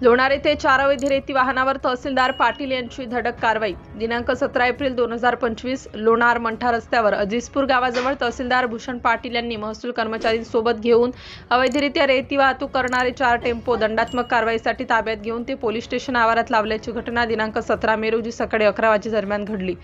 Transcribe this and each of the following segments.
लोणार येथे चार अवैध रेती वाहनावर तहसीलदार पाटील यांची धडक कारवाई. दिनांक सतरा एप्रिल दोन हजार पंचवीस लोणार मंठा रस्त्यावर अजिजपूर गावाजवळ तहसीलदार भूषण पाटील यांनी महसूल कर्मचारींसोबत घेऊन अवैधरित्या रेती वाहतूक करणारे चार टेम्पो दंडात्मक कारवाईसाठी ताब्यात घेऊन ते पोलीस स्टेशन आवारात लावल्याची घटना दिनांक सतरा मे रोजी सकाळी अकरा वाजे दरम्यान घडली.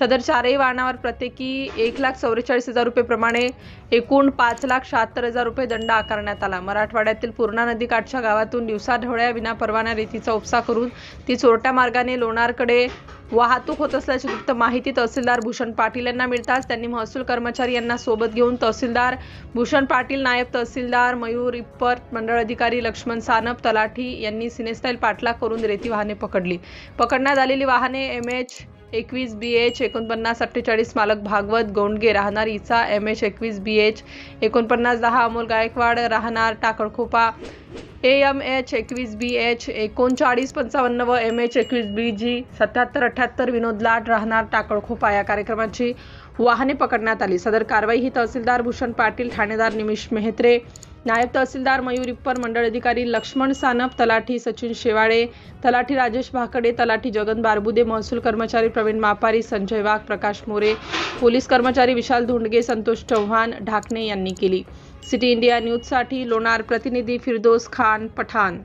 सदर चारही वाहनावर प्रत्येकी एक लाख चौवेचाळीस हजार रुपये प्रमाणे एकूण पाच लाख शहात्तर हजार रुपये दंड आकारण्यात आला. मराठवाड्यातील पूर्णा नदीकाठच्या गावातून दिवसा ढवळ्या विना परवाना रेतीचा उपसा करून ती चोरट्या मार्गाने लोणारकडे वाहतूक होत असल्याची गुप्त माहिती तहसीलदार भूषण पाटील यांना मिळताच त्यांनी महसूल कर्मचारी यांना सोबत घेऊन तहसीलदार भूषण पाटील नायब तहसीलदार मयूर इप्पर मंडळ अधिकारी लक्ष्मण सानप तलाठी यांनी सिनेस्टाईल पाठलाग करून रेती वाहने पकडली. पकडण्यात आलेली वाहने एम एच एकवीस बी एच एकोणपन्नास अठ्ठेचाळीस मालक भागवत गोंडगे राहणार इचा एम एच एकवीस बी एच एकोणपन्नास दहा अमोल गायकवाड राहणार टाकळखोपा ए एम एच एकवीस बी एच एकोणचाळीस पंचावन्न व एम एच एकवीस बी जी सत्याहत्तर अठ्ठ्याहत्तर विनोद लाट राहणार टाकळखोपा या कार्यक्रमाची वाहने पकडण्यात आली. सदर कारवाई ही तहसीलदार भूषण पाटील ठाणेदार निमिष मेहत्रे नायब तहसीलदार मयूर इप्पर मंडळ अधिकारी लक्ष्मण सानप तलाठी सचिन शेवाळे तलाठी राजेश भाकडे तलाठी जगन बारबुदे महसूल कर्मचारी प्रवीण मापारी संजय वाघ प्रकाश मोरे पोलीस कर्मचारी विशाल धोंडगे संतोष चव्हाण ढाकणे यांनी केली. सिटी इंडिया न्यूजसाठी लोणार प्रतिनिधी फिरदोस खान पठाण.